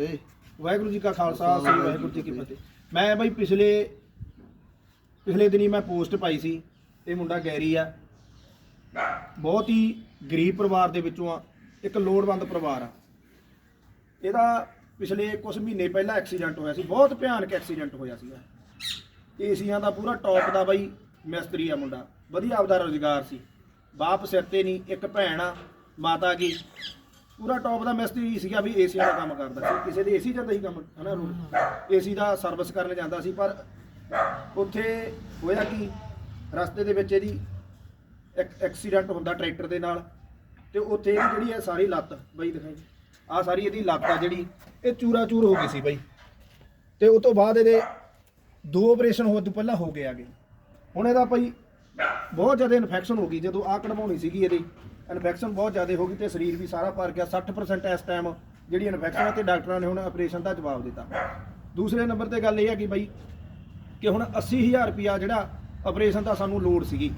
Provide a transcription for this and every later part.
ਤੇ ਵਾਹਿਗੁਰੂ ਜੀ ਕਾ ਖਾਲਸਾ ਸ੍ਰੀ ਵਾਹਿਗੁਰੂ ਜੀ ਕੀ ਫਤਿਹ। ਮੈਂ ਬਈ ਪਿਛਲੇ ਪਿਛਲੇ ਦਿਨੀ ਮੈਂ ਪੋਸਟ ਪਾਈ ਸੀ ਇਹ ਮੁੰਡਾ ਗੈਰੀ ਆ। ਬਹੁਤ ਹੀ ਗਰੀਬ ਪਰਿਵਾਰ ਦੇ ਵਿੱਚੋਂ ਆ ਇੱਕ ਲੋੜਵੰਦ ਪਰਿਵਾਰ ਆ। ਇਹਦਾ ਪਿਛਲੇ ਕੁਝ ਮਹੀਨੇ ਪਹਿਲਾਂ ਐਕਸੀਡੈਂਟ ਹੋਇਆ ਸੀ ਬਹੁਤ ਭਿਆਨਕ ਐਕਸੀਡੈਂਟ ਹੋਇਆ ਸੀਗਾ। ਏਸੀਆਂ ਦਾ ਪੂਰਾ ਟੌਪ ਦਾ ਬਈ ਮਿਸਤਰੀ ਆ ਮੁੰਡਾ ਵਧੀਆ ਆਪਦਾ ਰੋਜ਼ਗਾਰ ਸੀ। ਬਾਪ ਸਿਰ ਤੇ ਨਹੀਂ ਇੱਕ ਭੈਣ ਆ ਮਾਤਾ ਕੀ। ਪੂਰਾ ਟੌਪ ਦਾ ਮਿਸਤਰੀ ਸੀਗਾ ਵੀ ਏਸੀਆਂ ਦਾ ਕੰਮ ਕਰਦਾ ਸੀ। ਕਿਸੇ ਦੇ ਏਸੀ ਜਾਂਦਾ ਸੀ ਕੰਮ, ਹਨਾ ਏਸੀ ਦਾ ਸਰਵਿਸ ਕਰਨ ਜਾਂਦਾ ਸੀ, ਪਰ ਉੱਥੇ ਹੋਇਆ ਕਿ? ਰਸਤੇ ਦੇ ਵਿੱਚ ਇਹਦੀ ਇੱਕ ਐਕਸੀਡੈਂਟ ਹੁੰਦਾ ਟਰੈਕਟਰ ਦੇ ਨਾਲ ਤੇ ਉੱਥੇ ਇਹਦੀ ਜਿਹੜੀ ਹੈ ਸਾਰੀ ਲੱਤ, ਬਈ ਦਿਖਾਈ। ਆ ਸਾਰੀ ਇਹਦੀ ਲੱਤ ਆ ਜਿਹੜੀ, ਇਹ ਚੂਰਾ ਚੂਰ ਹੋ ਗਈ ਸੀ ਬਈ। ਤੇ ਉਸ ਤੋਂ ਬਾਅਦ ਇਹਦੇ ਦੋ ਆਪਰੇਸ਼ਨ ਹੋਣ ਤੋਂ ਪਹਿਲਾਂ ਹੋ ਗਏ ਆਗੇ ਹੁਣ ਇਹਦਾ ਭਾਈ ਬਹੁਤ ਜ਼ਿਆਦਾ ਇਨਫੈਕਸ਼ਨ ਹੋ ਗਈ ਜਦੋਂ ਆ ਕਢਵਾਉਣੀ ਸੀਗੀ ਇਹਦੀ। ਇਨਫੈਕਸ਼ਨ ਬਹੁਤ ਜ਼ਿਆਦਾ ਹੋ ਗਈ ਤੇ ਸਰੀਰ ਵੀ ਸਾਰਾ ਭਰ ਗਿਆ 60% ਇਸ ਟਾਈਮ ਜਿਹੜੀ ਇਨਫੈਕਸ਼ਨ ਹੈ ਤੇ ਡਾਕਟਰਾਂ ਨੇ ਹੁਣ ਆਪਰੇਸ਼ਨ ਦਾ ਜਵਾਬ ਦਿੱਤਾ। ਦੂਸਰੇ ਨੰਬਰ ਤੇ ਗੱਲ ਇਹ ਹੈ ਕਿ ਬਾਈ ਕਿ ਹੁਣ 80000 ਰੁਪਿਆ ਜਿਹੜਾ ਆਪਰੇਸ਼ਨ ਦਾ ਸਾਨੂੰ ਲੋੜ ਸੀਗੀ,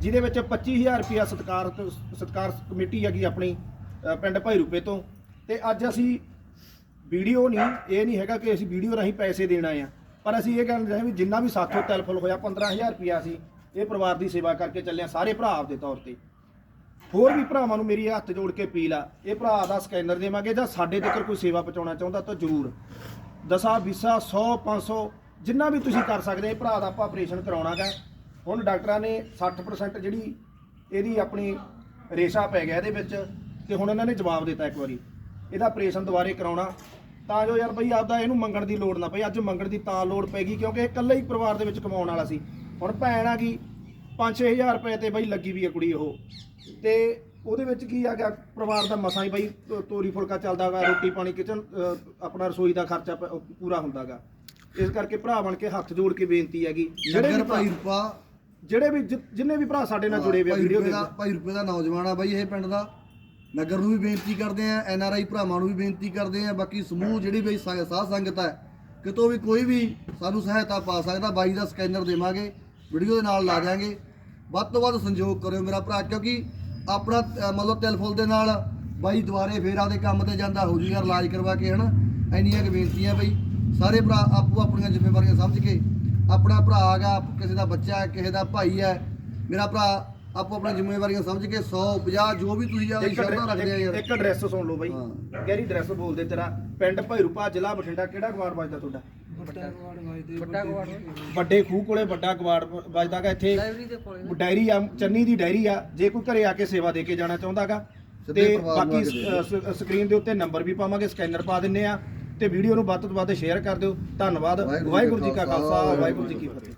ਜਿਹਦੇ ਵਿੱਚ 25000 ਰੁਪਿਆ ਸਤਕਾਰ ਤੋਂ- ਸਤਕਾਰ ਕਮੇਟੀ ਹੈਗੀ ਆਪਣੀ ਪਿੰਡ ਭਾਈ ਰੂਪੇ ਤੋਂ। ਤੇ ਅੱਜ ਅਸੀਂ ਵੀਡੀਓ ਨਹੀਂ, ਇਹ ਨਹੀਂ ਹੈਗਾ ਕਿ ਅਸੀਂ ਵੀਡੀਓ ਰਾਹੀਂ ਪੈਸੇ ਦੇਣਾ ਆ। ਪਰ ਅਸੀਂ ਇਹ ਕਹਿਣਾ ਚਾਹੁੰਦੇ ਵੀ ਜਿੰਨਾ ਵੀ ਸਾਥੋਂ ਤਲਫਲ ਹੋਇਆ 15000 ਰੁਪਿਆ ਸੀ ਇਹ ਪਰਿਵਾਰ ਦੀ ਸੇਵਾ ਕਰਕੇ ਚੱਲਿਆ ਸਾਰੇ ਭਰਾ ਆਪਦੇ ਤੌਰ ਤੇ। ਹੋਰ ਵੀ ਭਰਾਵਾਂ ਨੂੰ ਮੇਰੀ ਹੱਥ ਜੋੜ ਕੇ ਅਪੀਲ ਆ, ਇਹ ਭਰਾ ਦਾ ਸਕੈਨਰ ਦੇਵਾਂਗੇ ਜਾਂ ਸਾਡੇ ਤੱਕ ਕੋਈ ਸੇਵਾ ਪਹੁੰਚਾਉਣਾ ਚਾਹੁੰਦਾ ਤਾਂ ਜ਼ਰੂਰ। ਦਸਾਂ, ਵੀਸਾ 100 500 ਜਿੰਨਾ ਵੀ ਤੁਸੀਂ ਕਰ ਸਕਦੇ, ਇਹ ਭਰਾ ਦਾ ਆਪਾਂ ਆਪਰੇਸ਼ਨ ਕਰਾਉਣਾਗਾ। ਹੁਣ ਡਾਕਟਰਾਂ ਨੇ 60% ਜਿਹੜੀ ਇਹਦੀ ਆਪਣੀ ਰੇਸ਼ਾ ਪੈ ਗਿਆ ਇਹਦੇ ਵਿੱਚ ਤੇ ਹੁਣ ਇਹਨਾਂ ਨੇ ਜਵਾਬ ਦਿੱਤਾ ਇੱਕ ਵਾਰੀ। ਇਹਦਾ ਆਪਰੇਸ਼ਨ ਦੁਬਾਰੇ ਕਰਾਉਣਾ। ਤਾਂ ਜੋ ਯਾਰ ਬਈ ਆਪਦਾ ਇਹਨੂੰ ਮੰਗਣ ਦੀ ਲੋੜ ਨਾ ਪਈ ਅੱਜ ਮੰਗਣ ਦੀ ਤਾਂ ਲੋੜ ਪੈਗੀ ਕਿਉਂਕਿ ਇਹ ਇਕੱਲਾ ਹੀ ਪਰਿਵਾਰ ਦੇ ਵਿੱਚ ਕਮਾਉਣ ਵਾਲਾ ਸੀ। ਹੁਣ ਭੈਣ ਆ ਗਈ 5-6000 ਰੁਪਏ ਤੇ ਬਈ ਲੱਗੀ ਵੀ ਆ ਕੁੜੀ ਉਹ। ਤੇ ਉਹਦੇ ਵਿੱਚ ਕੀ ਆ ਗਿਆ ਪਰਿਵਾਰ ਦਾ ਮਸਾਂ ਹੀ ਬਈ ਤੋ- ਤੋਰੀ ਫੁਲਕਾ ਚੱਲਦਾ ਗਾ ਰੋਟੀ ਪਾਣੀ ਕਿਚਨ ਆਪਣਾ ਰਸੋਈ ਦਾ ਖਰਚਾ ਪ- ਪੂਰਾ ਹੁੰਦਾਗਾ ਇਸ ਕਰਕੇ ਭਰਾ ਬਣ ਕੇ ਹੱਥ ਜੋੜ ਕੇ ਬੇਨਤੀ ਹੈਗੀ। ਜਿਹੜੇ ਵੀ ਨਗਰ ਭਾਈ ਭਰਾ- ਰੂਪਾ। ਜਿਹੜੇ ਵੀ ਜਿ- ਜਿੰਨੇ ਵੀ ਭਰਾ ਸਾਡੇ ਨਾਲ ਜੁੜੇ ਹੋਏ ਆ ਭਾਈ ਵੀਡੀਓ ਦੇ ਦਾ ਭਾਈ ਰੂਪੇ ਦਾ ਨੌਜਵਾਨ ਆ ਬਾਈ ਇਹ ਪਿੰਡ ਦਾ। ਨਗਰ ਨੂੰ ਵੀ ਬੇਨਤੀ ਕਰਦੇ ਆ ਐਨ ਆਰ ਆਈ ਭਰਾਵਾਂ ਨੂੰ ਵੀ ਬੇਨਤੀ ਕਰਦੇ ਆ ਬਾਕੀ ਸਮੂਹ ਜਿਹੜੀ ਬਈ ਸੰਗ- ਸਾਧ ਸੰਗਤ ਹੈ ਕਿਤੋਂ ਵੀ ਕੋਈ ਵੀ ਸਾਨੂੰ ਸਹਾਇਤਾ ਪਾ ਸਕਦਾ ਬਾਈ ਦਾ ਸਕੈਨਰ ਦੇਵਾਂਗੇ। ਵੀਡੀਓ ਦੇ ਨਾਲ ਲਾ ਦਿਆਂਗੇ। ਵੱਧ ਤੋਂ ਵੱਧ ਸੰਯੋਗ ਕਰਿਓ ਮੇਰਾ ਭਰਾ ਕਿਉਂਕਿ ਆਪਣਾ ਅ, ਮਤਲਬ ਤਿਲਫੁਲ ਦੇ ਨਾਲ ਬਾਈ ਦੁਬਾਰੇ ਫੇਰ ਆਪਦੇ ਕੰਮ ਤੇ ਜਾਂਦਾ ਹੋ ਜੂ ਯਾਰ ਇਲਾਜ ਕਰਵਾ ਕੇ ਹਨਾ? ਇੰਨੀਆਂ ਕੁ ਬੇਨਤੀਆਂ ਬਈ ਸਾਰੇ ਭਰਾ ਆਪੋ ਆਪਣੀਆਂ ਜ਼ਿੰਮੇਵਾਰੀਆਂ ਸਮਝ ਕੇ ਆਪਣਾ ਭਰਾ ਹੈਗਾ ਕਿਸੇ ਦਾ ਬੱਚਾ ਹੈ ਕਿਸੇ ਦਾ ਭਾਈ ਹੈ ਮੇਰਾ ਭਰਾ ਆਪੋ ਆਪਣੀਆਂ ਜ਼ਿੰਮੇਵਾਰੀਆਂ ਸਮਝ ਕੇ 100 50 ਜੋ ਵੀ ਤੁਸੀਂ ਆਪਣੀ ਇੱਕ ਸ਼ਰਧਾ ਰੱਖਦੇ ਆ ਯਾਰ। ਇੱਕ ਐਡਰੈਸ ਸੁਣ ਲਓ ਬਾਈ। ਹਾਂ। ਗੈਰੀ ਐਡਰੈਸ ਬੋਲਦੇ ਤੇਰਾ? ਪਿੰਡ ਭੈਰੂਪਾ ਜ਼ਿਲ੍ਹਾ ਬਠਿੰਡਾ ਕਿਹੜਾ ਗਵਾੜ ਵੱਜਦਾ ਤੁਹਾਡਾ? ਵੱਡੇ ਖੂਹ ਕੋਲੇ। ਵੱਡਾ ਗਵਾੜ ਵੱਜਦਾਗਾ ਇੱਥੇ ਡਾਇਰੀ ਆ ਚੰਨੀ ਦੀ ਡਾਇਰੀ ਆ। ਜੇ ਕੋਈ ਘਰੇ ਆ ਕੇ ਸੇਵਾ ਦੇ ਕੇ ਜਾਣਾ ਚਾਹੁੰਦਾਗਾ ਤੇ ਬਾਕੀ ਸਕਰੀਨ ਦੇ ਉੱਤੇ ਨੰਬਰ ਵੀ ਪਾਵਾਂਗੇ ਸਕੈਨਰ ਪਾ ਦਿੰਨੇ ਆ। ਤੇ ਵੀਡੀਓ ਨੂੰ ਵੱਧ ਤੋਂ ਵੱਧ ਸ਼ੇਅਰ ਕਰ ਦਿਓ। ਧੰਨਵਾਦ। ਵਾਹਿਗੁਰੂ ਜੀ ਕਾ ਖਾਲਸਾ ਵਾਹਿਗੁਰੂ ਜੀ ਕੀ ਫਤਿਹ।